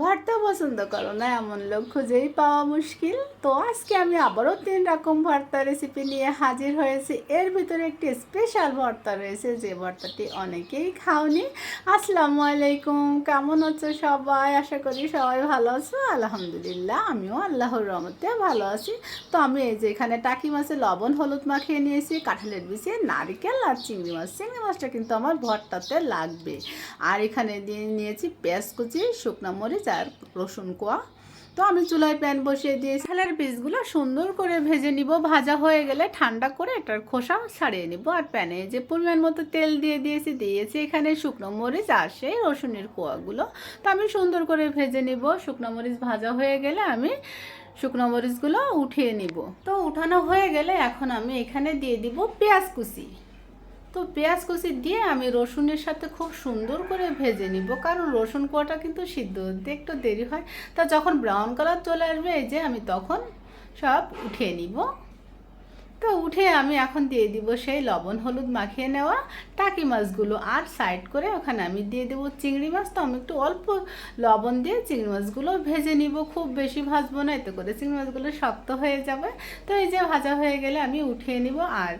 ভর্তা পছন্দ করো না? এমন লোক খুঁজেই পাওয়া মুশকিল। তো আজকে আমি আবারও তিন রকম ভর্তা রেসিপি নিয়ে হাজির হয়েছি। এর ভিতরে একটি স্পেশাল ভর্তা রয়েছে, যে ভর্তাটি অনেকেই খাওনি। আসসালামু আলাইকুম, কেমন আছো সবাই? আশা করি সবাই ভালো আছো। আলহামদুলিল্লাহ, আমিও আল্লাহর রহমতে ভালো আছি। তো আমি এই যে এখানে টাকি মাছে লবণ, হলুদ মাখিয়ে নিয়েছি, কাঁঠালের বিছে নারিকেল আর চিংড়ি মাছ। চিংড়ি মাছটা কিন্তু আমার ভর্তাতে লাগবে। আর এখানে দিয়ে নিয়েছি পেঁয়াজ কুচি, শুকনো মরিচ আর রসুন কোয়া। তো আমি চুলায় প্যান বসিয়ে দিয়ে ছালের পিসগুলো সুন্দর করে ভেজে নিব। ভাজা হয়ে গেলে ঠান্ডা করে এটার খোসা ছাড়িয়ে নিব। আর প্যানে যে পরিমাণ মতো তেল দিয়ে দিয়েছি দিয়েছি এখানে শুকনো মরিচ আর সেই রসুনের কোয়াগুলো। তো আমি সুন্দর করে ভেজে নিব। শুকনো মরিচ ভাজা হয়ে গেলে আমি শুকনো মরিচগুলো উঠিয়ে নিব। তো উঠানো হয়ে গেলে এখন আমি এখানে দিয়ে দিব পেঁয়াজ কুচি। তো পেঁয়াজ কুচি দিয়ে আমি রসুনের সাথে খুব সুন্দর করে ভেজে নিব। কারণ রসুন কোয়াটা কিন্তু সিদ্ধ হতে একটু দেরি হয়। তা যখন ব্রাউন কালার চলে আসবে, এই যে আমি তখন সব উঠিয়ে নিব। তো উঠে আমি এখন দিয়ে দিব সেই লবণ, হলুদ মাখিয়ে নেওয়া টাকি মাছগুলো আর সাইড করে ওখানে আমি দিয়ে দেবো চিংড়ি মাছ। তো আমি একটু অল্প লবণ দিয়ে চিংড়ি মাছগুলো ভেজে নিব। খুব বেশি ভাজবো না, এতে করে চিংড়ি মাছগুলো শক্ত হয়ে যাবে। তো এই যে ভাজা হয়ে গেলে আমি উঠিয়ে নিব আর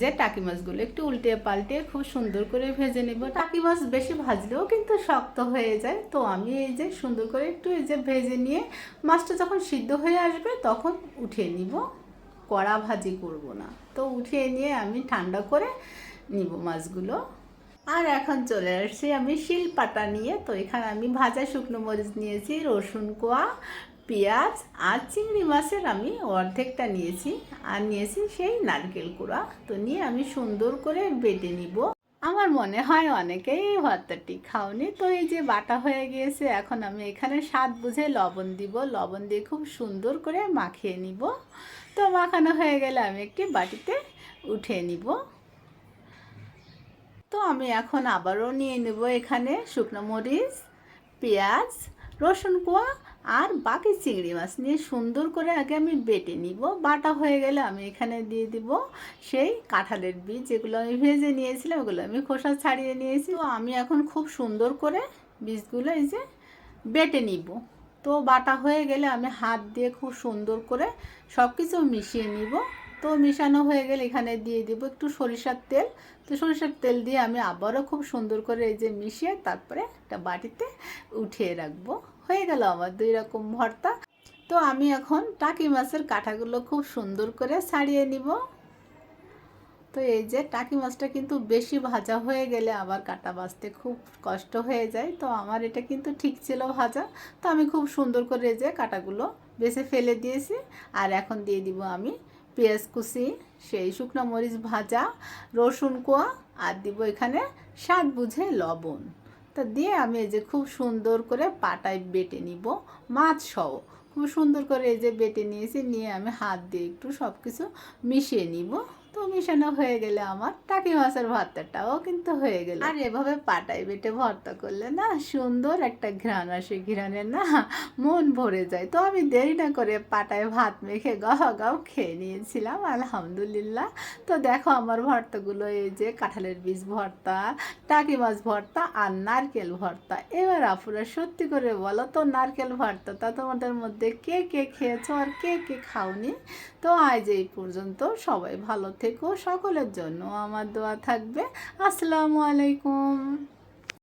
যে টাকি মাছগুলো একটু উল্টে পাল্টে খুব সুন্দর করে ভেজে নিব। টাকি মাছ বেশি ভাজলেও কিন্তু শক্ত হয়ে যায়। তো আমি এই যে সুন্দর করে একটু এই যে ভেজে নিয়ে মাছটা যখন সিদ্ধ হয়ে আসবে তখন উঠিয়ে নিব। কড়া ভাজি করব না। তো উঠিয়ে নিয়ে আমি ঠান্ডা করে নিব মাছগুলো। আর এখন চলে আসছি আমি শিল পাতা নিয়ে। তো এখানে আমি ভাজা শুকনো মরিচ নিয়েছি, রসুন কোয়া, পেঁয়াজ আর চিংড়ি মাছের আমি অর্ধেকটা নিয়েছি। আর নিয়েছি সেই নারকেল কুড়া। তো নিয়ে আমি সুন্দর করে বেটে নিব। আমার মনে হয় অনেকেই ভর্তাটি খাওনি। তো এই যে বাটা হয়ে গিয়েছে, এখন আমি এখানে স্বাদ বুঝে লবণ দিব। লবণ দিয়ে খুব সুন্দর করে মাখিয়ে নিব। তো মাখানো হয়ে গেলে আমি একটি বাটিতে উঠে নিব। তো আমি এখন আবারও নিয়ে নেব এখানে শুকনো মরিচ। পেঁয়াজ, রসুন কোয়া আর বাকি চিংড়ি মাছ নিয়ে সুন্দর করে আগে আমি বেটে নিব। বাটা হয়ে গেলে আমি এখানে দিয়ে দিব সেই কাঁঠালের বীজ, যেগুলো আমি ভেজে নিয়েছিলাম, ওগুলো আমি খোসা ছাড়িয়ে নিয়েছি। তো আমি এখন খুব সুন্দর করে বীজগুলো এই যে বেটে নিব। তো বাটা হয়ে গেলে আমি হাত দিয়ে খুব সুন্দর করে সব কিছু মিশিয়ে নিব। তো মেশানো হয়ে গেলে এখানে দিয়ে দিব একটু সরিষার তেল। তো সরিষার তেল দিয়ে আমি আবারও খুব সুন্দর করে এই যে মিশিয়ে তারপরে একটা বাটিতে উঠিয়ে রাখব। হয়ে গেল আমার দুই রকম ভর্তা। তো আমি এখন টাকি মাছের কাঁটাগুলো খুব সুন্দর করে ছাড়িয়ে নিব। তো এই যে টাকি মাছটা কিন্তু বেশি ভাজা হয়ে গেলে আবার কাটা বাছতে খুব কষ্ট হয়ে যায়। তো আমার এটা কিন্তু ঠিক ছিল ভাজা। তো আমি খুব সুন্দর করে এই যে কাটাগুলো বেছে ফেলে দিয়েছি। আর এখন দিয়ে দিব আমি পেঁয়াজ কুচি, সেই শুকনো মরিচ ভাজা, রসুন কোয়া আর দিব এখানে স্বাদ বুঝে লবণ। তা দিয়ে আমি এই যে খুব সুন্দর করে পাটায় বেটে নিব, মাছ সহ। খুব সুন্দর করে এই যে বেটে নিয়েছি, নিয়ে আমি হাত দিয়ে একটু সব কিছু মিশিয়ে নিব। তো মিশানো হয়ে গেলে আমার টাকি মাছের ভর্তাটাও কিন্তু হয়ে গেল। আর এভাবে পাটায় বেটে ভর্তা করলে না সুন্দর একটা ঘ্রাণ আসে ঘ্রাণের না মন ভরে যায়। তো আমি দেরি না করে পাটায় ভাত মেখে গাও গাও খেয়ে নিয়েছিলাম, আলহামদুলিল্লাহ। তো দেখো আমার ভর্তাগুলো এই যে কাঁঠালের বীজ ভর্তা, টাকি মাছ ভর্তা আর নারকেল ভর্তা। এবার আপুরা সত্যি করে বলো তো নারকেল ভর্তাটা তোমাদের মধ্যে কে কে খেয়েছো আর কে কে খাওনি? তো আজ এই পর্যন্ত সবাই ভালো থেকো সকলের জন্য। আমার দোয়া থাকবে। আসসালামু আলাইকুম।